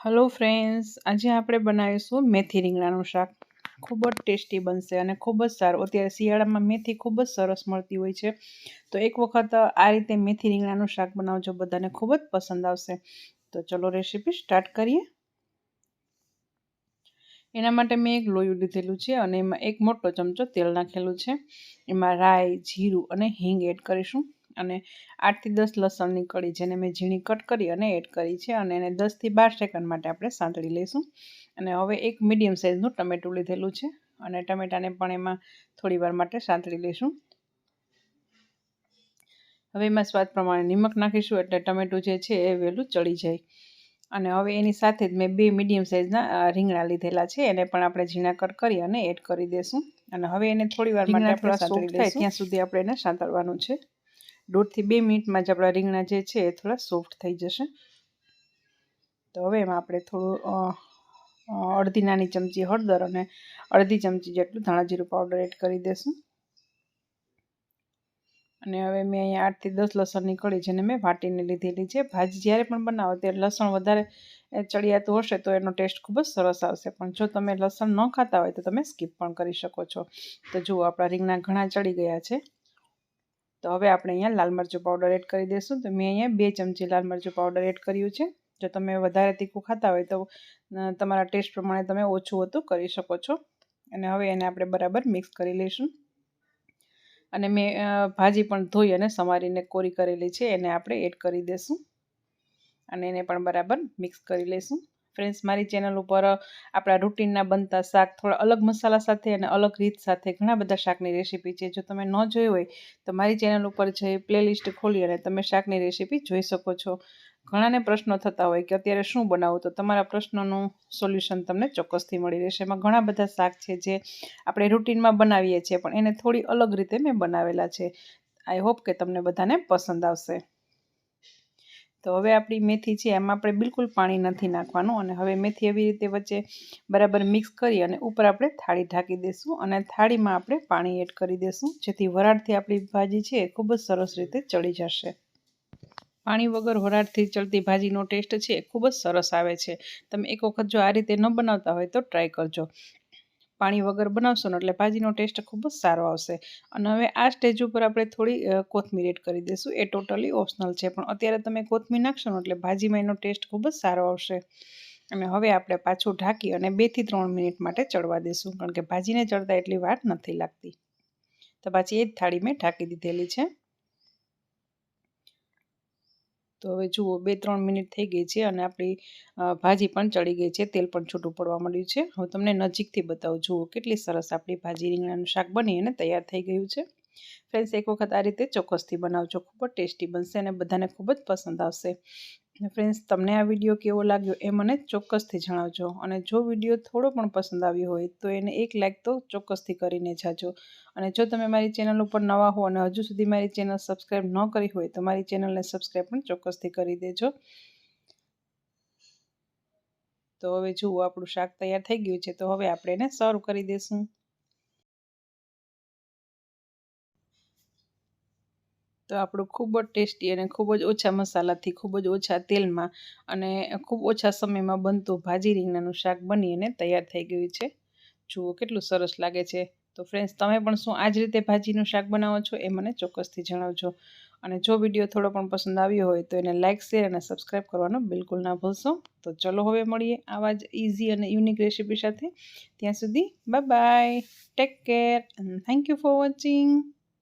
Hello friends આજે આપણે બનાવીશું મેથી રીંગણાનું શાક. ખૂબ જ ટેસ્ટી બનશે અને ખૂબ જ સારું. અત્યારે શિયાળામાં મેથી ખૂબ જ સરસ મળતી હોય છે. તો એક વખત આ રીતે મેથી રીંગણાનું શાક બનાવજો બધાને. ખૂબ જ પસંદ આવશે. તો ચલો રેસીપી સ્ટાર્ટ કરીએ. એના માટે મેં એક લોયું લીધેલું છે અને એમાં એક મોટો ચમચો તેલ નાખેલું છે. એમાં રાઈ, જીરું અને હિંગ એડ કરીશું. અને આઠથી દસ લસણની કળી જેને મેં ઝીણી કટ કરી અને એડ કરી છે અને એને દસથી બાર સેકન્ડ માટે આપણે સાંતળી લઈશું. અને હવે એક મીડિયમ સાઇઝનું ટમેટું લીધેલું છે અને ટમેટાને પણ એમાં થોડી વાર માટે સાંતળી લઈશું. હવે એમાં સ્વાદ પ્રમાણે નિમક નાખીશું એટલે ટમેટું જે છે એ વહેલું ચડી જાય. અને હવે એની સાથે જ મેં બે મીડિયમ સાઇઝના રીંગણા લીધેલા છે એને પણ આપણે ઝીણા કટ કરી અને એડ કરી દેશું. અને હવે એને થોડી વાર માટે આપણે સાંતળી થાય ત્યાં સુધી આપણે એને સાંતળવાનું છે. દોઢથી બે મિનિટમાં જ આપણા રીંગણા જે છે એ થોડા સોફ્ટ થઈ જશે. તો હવે એમાં આપણે થોડું અડધી નાની ચમચી હળદર અને અડધી ચમચી જેટલું ધાણાજીરું પાવડર એડ કરી દઈશું અને હવે મેં અહીંયા આઠથી દસ લસણ નીકળી છે જેને મેં વાટીને લીધેલી છે. ભાજી જ્યારે પણ બનાવો ત્યારે લસણ વધારે ચડિયાતું હશે તો એનો ટેસ્ટ ખૂબ જ સરસ આવશે. પણ જો તમે લસણ ન ખાતા હોય તો તમે સ્કીપ પણ કરી શકો છો. તો જુઓ આપણા રીંગણા ઘણા ચડી ગયા છે. તો હવે આપણે અહીંયા લાલ મરચું પાવડર એડ કરી દઈશું. તો મેં અહીંયા બે ચમચી લાલ મરચું પાવડર એડ કર્યું છે. જો તમે વધારે તીખું ખાતા હોય તો તમારા ટેસ્ટ પ્રમાણે તમે ઓછું હતું કરી શકો છો. અને હવે એને આપણે બરાબર મિક્સ કરી લઈશું. અને મેં ભાજી પણ ધોઈ અને સમારીને કોરી કરેલી છે. એને આપણે એડ કરી દઈશું. અને એને પણ બરાબર મિક્સ કરી લઈશું. ફ્રેન્ડ્સ મારી ચેનલ ઉપર આપણા રૂટીનના બનતા શાક, થોડા અલગ મસાલા સાથે અને અલગ રીત સાથે ઘણા બધા શાકની રેસીપી છે. જો તમે ન જોઈ હોય, તો મારી ચેનલ ઉપર જઈ પ્લેલિસ્ટ ખોલી અને તમે શાકની રેસીપી જોઈ શકો છો. ઘણાને પ્રશ્નો થતા હોય કે અત્યારે શું બનાવું, તો તમારા પ્રશ્નોનું સોલ્યુશન તમને ચોક્કસથી મળી રહેશે. એમાં ઘણા બધા શાક છે જે આપણે રૂટીનમાં બનાવીએ છીએ, પણ એને થોડી અલગ રીતે મેં બનાવેલા છે. આઈ હોપ કે તમને બધાને પસંદ આવશે. તો હવે આપણી મેથી છે, એમાં આપણે બિલકુલ પાણી નથી નાખવાનું અને હવે મેથી એવી રીતે વચ્ચે બરાબર મિક્સ કરી અને ઉપર આપણે થાળી ઢાંકી દઈશું અને થાળીમાં આપણે પાણી એડ કરી દઈશું જેથી વરાળથી આપણી ભાજી છે એ ખૂબ જ સરસ રીતે ચડી જશે. પાણી વગર વરાળથી ચડતી ભાજીનો ટેસ્ટ છે એ ખૂબ જ સરસ આવે છે. તમે એક વખત જો આ રીતે ન બનાવતા હોય તો ટ્રાય કરજો. પાણી વગર બનાવશો ને એટલે ભાજીનો ટેસ્ટ ખૂબ જ સારો આવશે. અને હવે આ સ્ટેજ ઉપર આપણે થોડી કોથમીર એડ કરી દઈશું. એ ટોટલી ઓપ્શનલ છે, પણ અત્યારે તમે કોથમીર નાખશો ને એટલે ભાજીમાં એનો ટેસ્ટ ખૂબ જ સારો આવશે. અને હવે આપણે પાછું ઢાંકી અને બેથી ત્રણ મિનિટ માટે ચડવા દઈશું, કારણ કે ભાજીને ચડતા એટલી વાર નથી લાગતી. તો પાછી એ જ થાળી મેં ઢાંકી દીધેલી છે. તો હવે જુઓ બે ત્રણ મિનિટ થઈ ગઈ છે અને આપણી ભાજી પણ ચડી ગઈ છે. તેલ પણ છૂટું પડવા મળ્યું છે. હું તમને નજીકથી બતાવું. જુઓ, કેટલી સરસ આપણી ભાજી રીંગણાનું શાક બની અને તૈયાર થઈ ગયું છે. ફ્રેન્ડ્સ, એક વખત આ રીતે ચોક્કસથી બનાવજો. ખૂબ જ ટેસ્ટી બનશે અને બધાને ખૂબ જ પસંદ આવશે. ફ્રેન્ડ્સ તમને આ વીડિયો કેવો લાગ્યો એ મને ચોક્કસથી જણાવજો. અને જો વીડિયો થોડો પણ પસંદ આવ્યો હોય, તો એને એક લાઇક તો ચોક્કસથી કરીને જાજો. અને જો તમે મારી ચેનલ ઉપર નવા હો અને હજુ સુધી મારી ચેનલ સબસ્ક્રાઈબ ન કરી હોય, તો મારી ચેનલને સબસ્ક્રાઈબ પણ ચોક્કસથી કરી દેજો. તો હવે જુઓ, આપણું શાક તૈયાર થઈ ગયું છે, તો હવે આપણે એને સર્વ કરી દઈશું તો આપણું ખૂબ જ ટેસ્ટી અને ખૂબ જ ઓછા મસાલાથી ખૂબ જ ઓછા તેલમાં અને ખૂબ ઓછા સમયમાં બનતું ભાજી રીંગણાનું શાક બની અને તૈયાર થઈ ગયું છે. જુઓ કેટલું સરસ લાગે છે. તો ફ્રેન્ડ્સ તમે પણ શું આ જ રીતે ભાજીનું શાક બનાવો છો એ મને ચોક્કસથી જણાવજો. અને જો વીડિયો થોડો પણ પસંદ આવ્યો હોય તો એને લાઇક શેર અને સબસ્ક્રાઈબ કરવાનું બિલકુલ ના ભૂલશો. તો ચલો હવે મળીએ આવા જ ઇઝી અને યુનિક રેસીપી સાથે. ત્યાં સુધી bye bye take care and thank you for watching